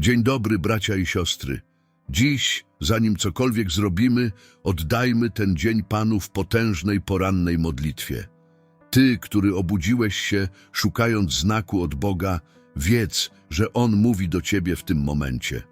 Dzień dobry, bracia i siostry. Dziś, zanim cokolwiek zrobimy, oddajmy ten dzień Panu w potężnej porannej modlitwie. Ty, który obudziłeś się, szukając znaku od Boga, wiedz, że On mówi do ciebie w tym momencie.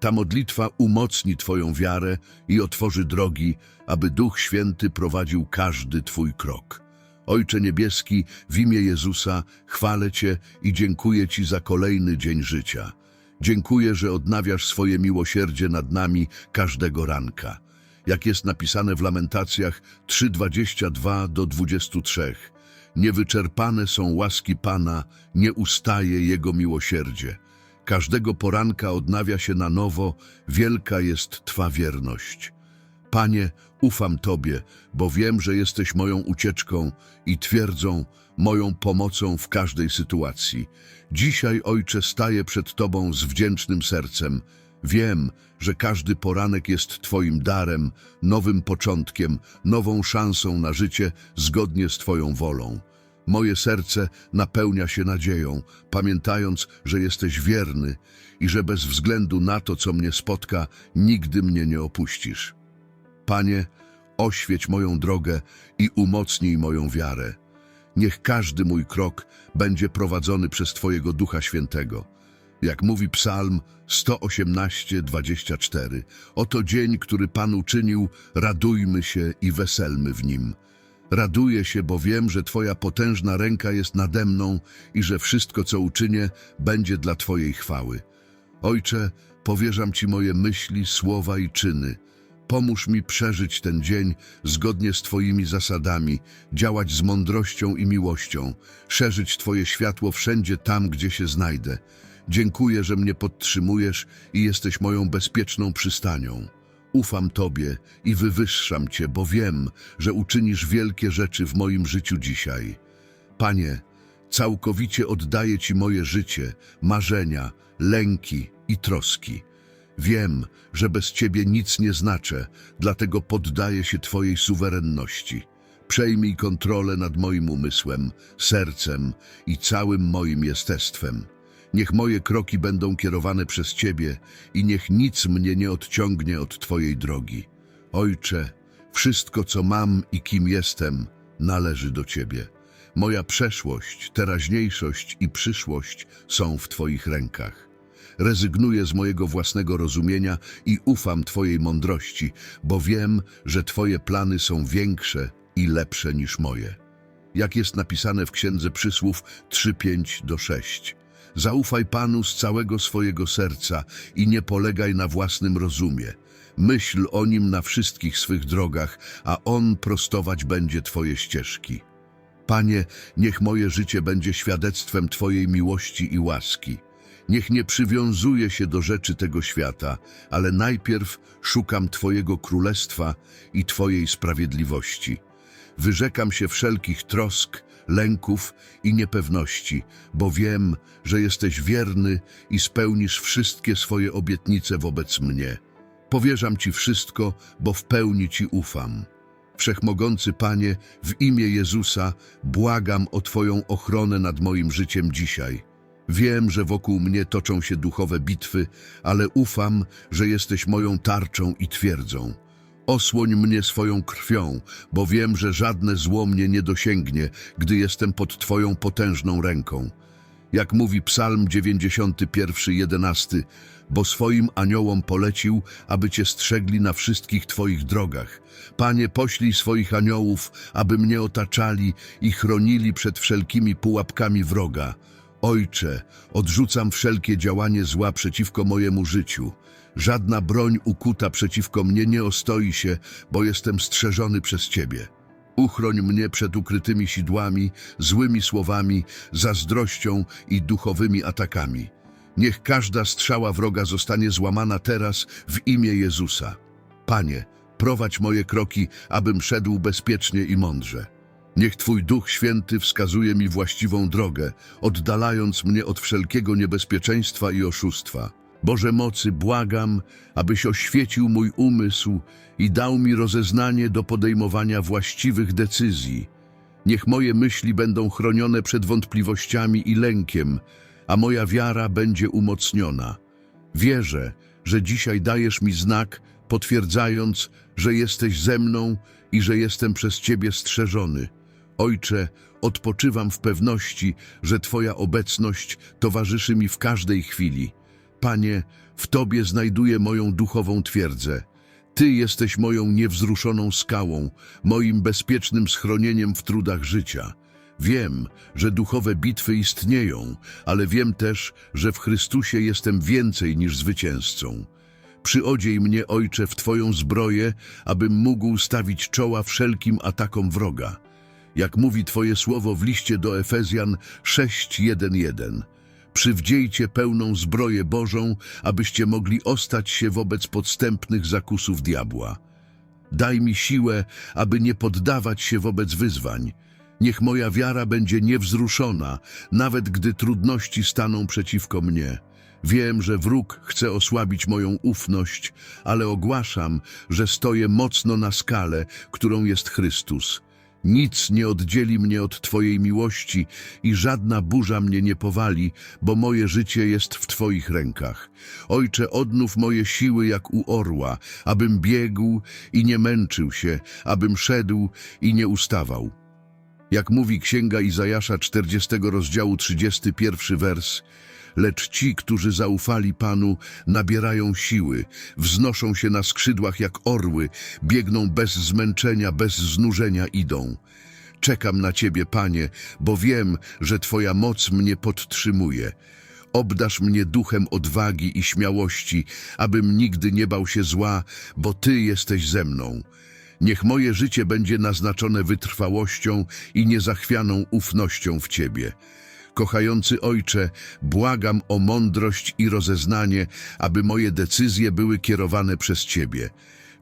Ta modlitwa umocni Twoją wiarę i otworzy drogi, aby Duch Święty prowadził każdy Twój krok. Ojcze Niebieski, w imię Jezusa chwalę Cię i dziękuję Ci za kolejny dzień życia. Dziękuję, że odnawiasz swoje miłosierdzie nad nami każdego ranka. Jak jest napisane w Lamentacjach 3:22 do 23. Niewyczerpane są łaski Pana, nie ustaje Jego miłosierdzie. Każdego poranka odnawia się na nowo, wielka jest Twa wierność. Panie, ufam Tobie, bo wiem, że jesteś moją ucieczką i twierdzą, moją pomocą w każdej sytuacji. Dzisiaj, Ojcze, staję przed Tobą z wdzięcznym sercem. Wiem, że każdy poranek jest Twoim darem, nowym początkiem, nową szansą na życie zgodnie z Twoją wolą. Moje serce napełnia się nadzieją, pamiętając, że jesteś wierny i że bez względu na to, co mnie spotka, nigdy mnie nie opuścisz. Panie, oświeć moją drogę i umocnij moją wiarę. Niech każdy mój krok będzie prowadzony przez Twojego Ducha Świętego. Jak mówi Psalm 118, 24, oto dzień, który Pan uczynił, radujmy się i weselmy w nim. Raduję się, bo wiem, że Twoja potężna ręka jest nade mną i że wszystko, co uczynię, będzie dla Twojej chwały. Ojcze, powierzam Ci moje myśli, słowa i czyny. Pomóż mi przeżyć ten dzień zgodnie z Twoimi zasadami, działać z mądrością i miłością, szerzyć Twoje światło wszędzie tam, gdzie się znajdę. Dziękuję, że mnie podtrzymujesz i jesteś moją bezpieczną przystanią. Ufam Tobie i wywyższam Cię, bo wiem, że uczynisz wielkie rzeczy w moim życiu dzisiaj. Panie, całkowicie oddaję Ci moje życie, marzenia, lęki i troski. Wiem, że bez Ciebie nic nie znaczę, dlatego poddaję się Twojej suwerenności. Przejmij kontrolę nad moim umysłem, sercem i całym moim jestestwem. Niech moje kroki będą kierowane przez Ciebie i niech nic mnie nie odciągnie od Twojej drogi. Ojcze, wszystko co mam i kim jestem, należy do Ciebie. Moja przeszłość, teraźniejszość i przyszłość są w Twoich rękach. Rezygnuję z mojego własnego rozumienia i ufam Twojej mądrości, bo wiem, że Twoje plany są większe i lepsze niż moje. Jak jest napisane w Księdze Przysłów 3:5 do 6. Zaufaj Panu z całego swojego serca i nie polegaj na własnym rozumie. Myśl o Nim na wszystkich swych drogach, a On prostować będzie Twoje ścieżki. Panie, niech moje życie będzie świadectwem Twojej miłości i łaski. Niech nie przywiązuję się do rzeczy tego świata, ale najpierw szukam Twojego królestwa i Twojej sprawiedliwości. Wyrzekam się wszelkich trosk, lęków i niepewności, bo wiem, że jesteś wierny i spełnisz wszystkie swoje obietnice wobec mnie. Powierzam Ci wszystko, bo w pełni Ci ufam. Wszechmogący Panie, w imię Jezusa błagam o Twoją ochronę nad moim życiem dzisiaj. Wiem, że wokół mnie toczą się duchowe bitwy, ale ufam, że jesteś moją tarczą i twierdzą. Osłoń mnie swoją krwią, bo wiem, że żadne zło mnie nie dosięgnie, gdy jestem pod Twoją potężną ręką. Jak mówi Psalm 91, 11, bo swoim aniołom polecił, aby Cię strzegli na wszystkich Twoich drogach. Panie, poślij swoich aniołów, aby mnie otaczali i chronili przed wszelkimi pułapkami wroga. Ojcze, odrzucam wszelkie działanie zła przeciwko mojemu życiu. Żadna broń ukuta przeciwko mnie nie ostoi się, bo jestem strzeżony przez Ciebie. Uchroń mnie przed ukrytymi sidłami, złymi słowami, zazdrością i duchowymi atakami. Niech każda strzała wroga zostanie złamana teraz w imię Jezusa. Panie, prowadź moje kroki, abym szedł bezpiecznie i mądrze. Niech Twój Duch Święty wskazuje mi właściwą drogę, oddalając mnie od wszelkiego niebezpieczeństwa i oszustwa. Boże mocy, błagam, abyś oświecił mój umysł i dał mi rozeznanie do podejmowania właściwych decyzji. Niech moje myśli będą chronione przed wątpliwościami i lękiem, a moja wiara będzie umocniona. Wierzę, że dzisiaj dajesz mi znak, potwierdzając, że jesteś ze mną i że jestem przez Ciebie strzeżony. Ojcze, odpoczywam w pewności, że Twoja obecność towarzyszy mi w każdej chwili. Panie, w Tobie znajduję moją duchową twierdzę. Ty jesteś moją niewzruszoną skałą, moim bezpiecznym schronieniem w trudach życia. Wiem, że duchowe bitwy istnieją, ale wiem też, że w Chrystusie jestem więcej niż zwycięzcą. Przyodziej mnie, Ojcze, w Twoją zbroję, abym mógł stawić czoła wszelkim atakom wroga. Jak mówi Twoje słowo w liście do Efezjan 6:1:1. Przywdziejcie pełną zbroję Bożą, abyście mogli ostać się wobec podstępnych zakusów diabła. Daj mi siłę, aby nie poddawać się wobec wyzwań. Niech moja wiara będzie niewzruszona, nawet gdy trudności staną przeciwko mnie. Wiem, że wróg chce osłabić moją ufność, ale ogłaszam, że stoję mocno na skale, którą jest Chrystus. Nic nie oddzieli mnie od Twojej miłości i żadna burza mnie nie powali, bo moje życie jest w Twoich rękach. Ojcze, odnów moje siły jak u orła, abym biegł i nie męczył się, abym szedł i nie ustawał. Jak mówi Księga Izajasza 40 rozdziału 31 wers, lecz ci, którzy zaufali Panu, nabierają siły, wznoszą się na skrzydłach jak orły, biegną bez zmęczenia, bez znużenia idą. Czekam na Ciebie, Panie, bo wiem, że Twoja moc mnie podtrzymuje. Obdasz mnie duchem odwagi i śmiałości, abym nigdy nie bał się zła, bo Ty jesteś ze mną. Niech moje życie będzie naznaczone wytrwałością i niezachwianą ufnością w Ciebie. Kochający Ojcze, błagam o mądrość i rozeznanie, aby moje decyzje były kierowane przez Ciebie.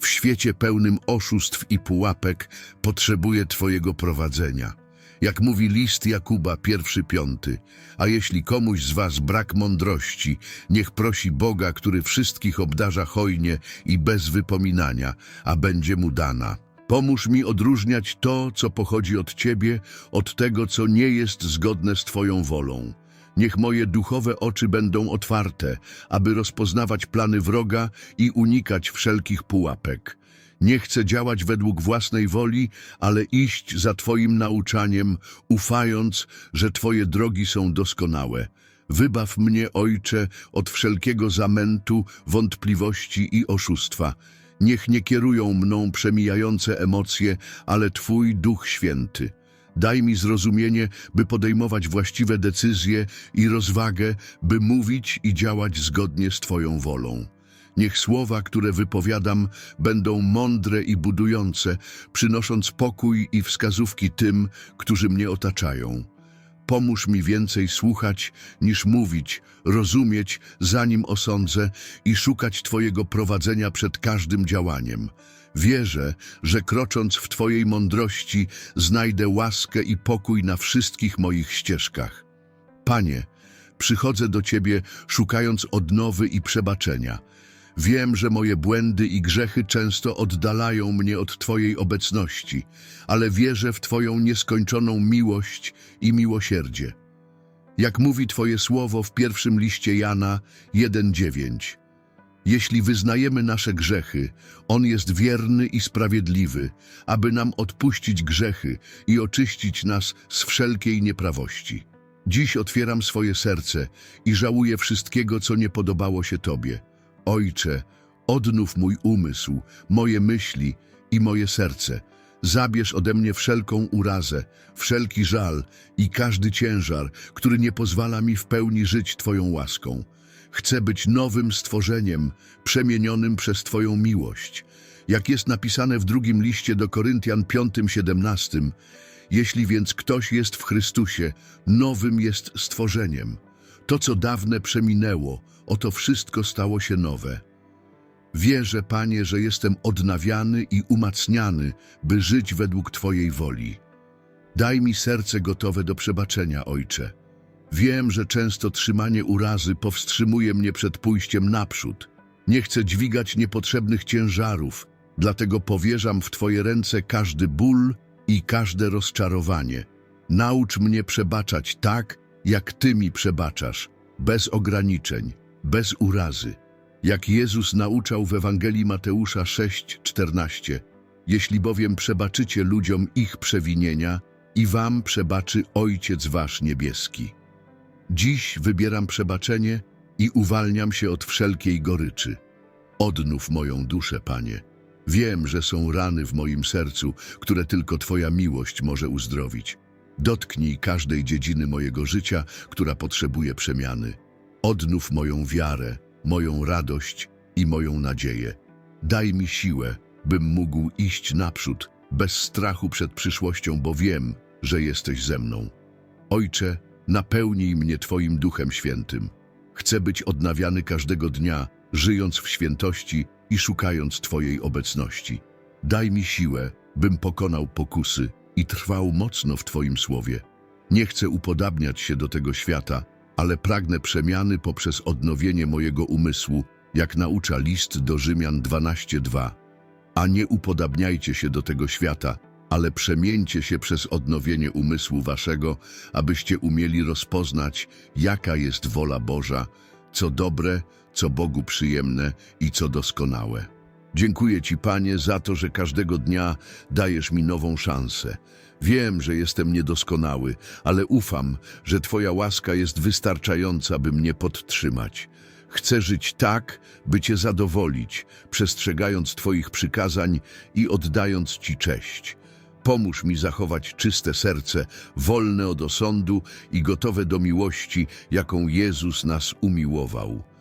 W świecie pełnym oszustw i pułapek potrzebuję Twojego prowadzenia. Jak mówi list Jakuba, pierwszy piąty, a jeśli komuś z was brak mądrości, niech prosi Boga, który wszystkich obdarza hojnie i bez wypominania, a będzie mu dana. Pomóż mi odróżniać to, co pochodzi od Ciebie, od tego, co nie jest zgodne z Twoją wolą. Niech moje duchowe oczy będą otwarte, aby rozpoznawać plany wroga i unikać wszelkich pułapek. Nie chcę działać według własnej woli, ale iść za Twoim nauczaniem, ufając, że Twoje drogi są doskonałe. Wybaw mnie, Ojcze, od wszelkiego zamętu, wątpliwości i oszustwa. Niech nie kierują mną przemijające emocje, ale Twój Duch Święty. Daj mi zrozumienie, by podejmować właściwe decyzje i rozwagę, by mówić i działać zgodnie z Twoją wolą. Niech słowa, które wypowiadam, będą mądre i budujące, przynosząc pokój i wskazówki tym, którzy mnie otaczają. Pomóż mi więcej słuchać niż mówić, rozumieć, zanim osądzę i szukać Twojego prowadzenia przed każdym działaniem. Wierzę, że krocząc w Twojej mądrości znajdę łaskę i pokój na wszystkich moich ścieżkach. Panie, przychodzę do Ciebie szukając odnowy i przebaczenia. Wiem, że moje błędy i grzechy często oddalają mnie od Twojej obecności, ale wierzę w Twoją nieskończoną miłość i miłosierdzie. Jak mówi Twoje słowo w pierwszym liście Jana 1,9. Jeśli wyznajemy nasze grzechy, On jest wierny i sprawiedliwy, aby nam odpuścić grzechy i oczyścić nas z wszelkiej nieprawości. Dziś otwieram swoje serce i żałuję wszystkiego, co nie podobało się Tobie. Ojcze, odnów mój umysł, moje myśli i moje serce. Zabierz ode mnie wszelką urazę, wszelki żal i każdy ciężar, który nie pozwala mi w pełni żyć Twoją łaską. Chcę być nowym stworzeniem, przemienionym przez Twoją miłość. Jak jest napisane w drugim liście do Koryntian 5:17, jeśli więc ktoś jest w Chrystusie, nowym jest stworzeniem. To, co dawne przeminęło, oto wszystko stało się nowe. Wierzę, Panie, że jestem odnawiany i umacniany, by żyć według Twojej woli. Daj mi serce gotowe do przebaczenia, Ojcze. Wiem, że często trzymanie urazy powstrzymuje mnie przed pójściem naprzód. Nie chcę dźwigać niepotrzebnych ciężarów, dlatego powierzam w Twoje ręce każdy ból i każde rozczarowanie. Naucz mnie przebaczać tak, jak Ty mi przebaczasz, bez ograniczeń, bez urazy. Jak Jezus nauczał w Ewangelii Mateusza 6:14, jeśli bowiem przebaczycie ludziom ich przewinienia, i wam przebaczy Ojciec wasz niebieski. Dziś wybieram przebaczenie i uwalniam się od wszelkiej goryczy. Odnów moją duszę, Panie. Wiem, że są rany w moim sercu, które tylko Twoja miłość może uzdrowić. Dotknij każdej dziedziny mojego życia, która potrzebuje przemiany. Odnów moją wiarę, moją radość i moją nadzieję. Daj mi siłę, bym mógł iść naprzód, bez strachu przed przyszłością, bo wiem, że jesteś ze mną. Ojcze, napełnij mnie Twoim Duchem Świętym. Chcę być odnawiany każdego dnia, żyjąc w świętości i szukając Twojej obecności. Daj mi siłę, bym pokonał pokusy i trwał mocno w Twoim słowie. Nie chcę upodabniać się do tego świata, ale pragnę przemiany poprzez odnowienie mojego umysłu, jak naucza list do Rzymian 12:2. A nie upodabniajcie się do tego świata, ale przemieńcie się przez odnowienie umysłu waszego, abyście umieli rozpoznać, jaka jest wola Boża, co dobre, co Bogu przyjemne i co doskonałe. Dziękuję Ci, Panie, za to, że każdego dnia dajesz mi nową szansę. Wiem, że jestem niedoskonały, ale ufam, że Twoja łaska jest wystarczająca, by mnie podtrzymać. Chcę żyć tak, by Cię zadowolić, przestrzegając Twoich przykazań i oddając Ci cześć. Pomóż mi zachować czyste serce, wolne od osądu i gotowe do miłości, jaką Jezus nas umiłował.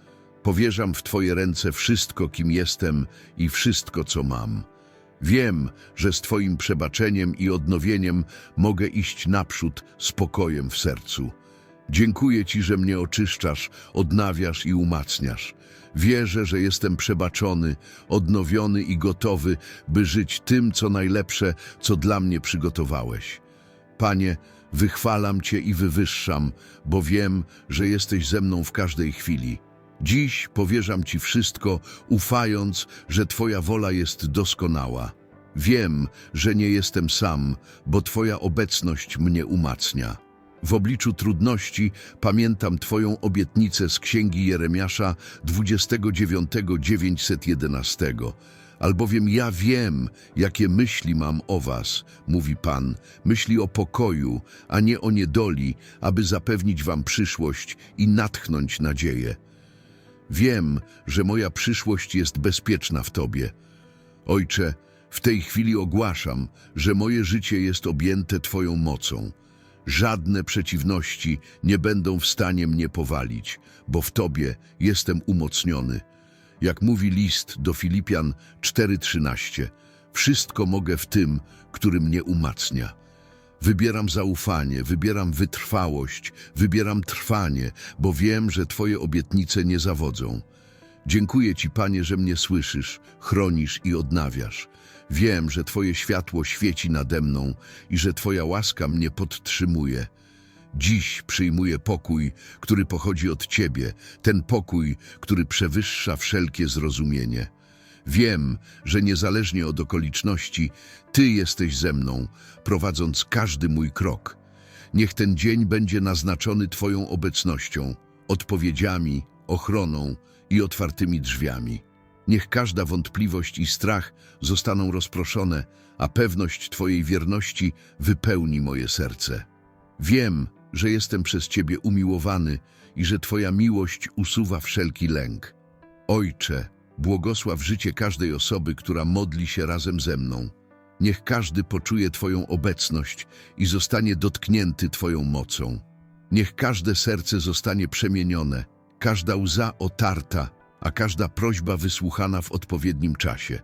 Powierzam w Twoje ręce wszystko, kim jestem i wszystko, co mam. Wiem, że z Twoim przebaczeniem i odnowieniem mogę iść naprzód z pokojem w sercu. Dziękuję Ci, że mnie oczyszczasz, odnawiasz i umacniasz. Wierzę, że jestem przebaczony, odnowiony i gotowy, by żyć tym, co najlepsze, co dla mnie przygotowałeś. Panie, wychwalam Cię i wywyższam, bo wiem, że jesteś ze mną w każdej chwili. Dziś powierzam Ci wszystko, ufając, że Twoja wola jest doskonała. Wiem, że nie jestem sam, bo Twoja obecność mnie umacnia. W obliczu trudności pamiętam Twoją obietnicę z Księgi Jeremiasza 29.911. Albowiem ja wiem, jakie myśli mam o Was, mówi Pan, myśli o pokoju, a nie o niedoli, aby zapewnić Wam przyszłość i natchnąć nadzieję. Wiem, że moja przyszłość jest bezpieczna w Tobie. Ojcze, w tej chwili ogłaszam, że moje życie jest objęte Twoją mocą. Żadne przeciwności nie będą w stanie mnie powalić, bo w Tobie jestem umocniony. Jak mówi list do Filipian 4:13, wszystko mogę w tym, który mnie umacnia. Wybieram zaufanie, wybieram wytrwałość, wybieram trwanie, bo wiem, że Twoje obietnice nie zawodzą. Dziękuję Ci, Panie, że mnie słyszysz, chronisz i odnawiasz. Wiem, że Twoje światło świeci nade mną i że Twoja łaska mnie podtrzymuje. Dziś przyjmuję pokój, który pochodzi od Ciebie, ten pokój, który przewyższa wszelkie zrozumienie. Wiem, że niezależnie od okoliczności, Ty jesteś ze mną, prowadząc każdy mój krok. Niech ten dzień będzie naznaczony Twoją obecnością, odpowiedziami, ochroną i otwartymi drzwiami. Niech każda wątpliwość i strach zostaną rozproszone, a pewność Twojej wierności wypełni moje serce. Wiem, że jestem przez Ciebie umiłowany i że Twoja miłość usuwa wszelki lęk. Ojcze, błogosław życie każdej osoby, która modli się razem ze mną. Niech każdy poczuje Twoją obecność i zostanie dotknięty Twoją mocą. Niech każde serce zostanie przemienione, każda łza otarta, a każda prośba wysłuchana w odpowiednim czasie.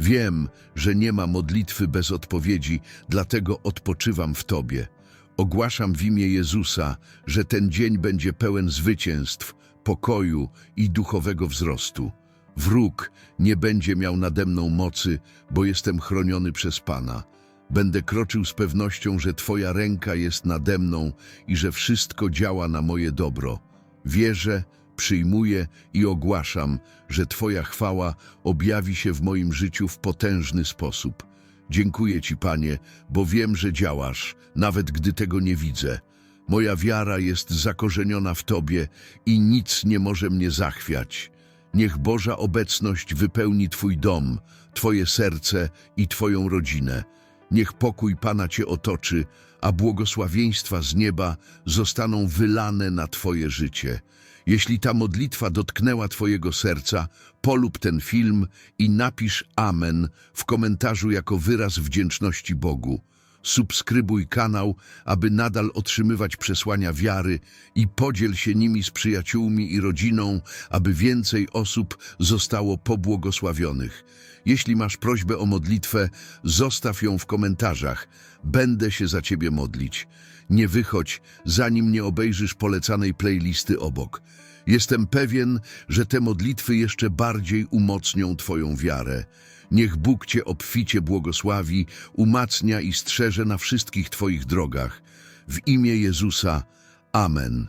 Wiem, że nie ma modlitwy bez odpowiedzi, dlatego odpoczywam w Tobie. Ogłaszam w imię Jezusa, że ten dzień będzie pełen zwycięstw, pokoju i duchowego wzrostu. Wróg nie będzie miał nade mną mocy, bo jestem chroniony przez Pana. Będę kroczył z pewnością, że Twoja ręka jest nade mną i że wszystko działa na moje dobro. Wierzę, przyjmuję i ogłaszam, że Twoja chwała objawi się w moim życiu w potężny sposób. Dziękuję Ci, Panie, bo wiem, że działasz, nawet gdy tego nie widzę. Moja wiara jest zakorzeniona w Tobie i nic nie może mnie zachwiać. Niech Boża obecność wypełni Twój dom, Twoje serce i Twoją rodzinę. Niech pokój Pana Cię otoczy, a błogosławieństwa z nieba zostaną wylane na Twoje życie. Jeśli ta modlitwa dotknęła Twojego serca, polub ten film i napisz Amen w komentarzu jako wyraz wdzięczności Bogu. Subskrybuj kanał, aby nadal otrzymywać przesłania wiary i podziel się nimi z przyjaciółmi i rodziną, aby więcej osób zostało pobłogosławionych. Jeśli masz prośbę o modlitwę, zostaw ją w komentarzach. Będę się za Ciebie modlić. Nie wychodź, zanim nie obejrzysz polecanej playlisty obok. Jestem pewien, że te modlitwy jeszcze bardziej umocnią Twoją wiarę. Niech Bóg Cię obficie błogosławi, umacnia i strzeże na wszystkich Twoich drogach. W imię Jezusa. Amen.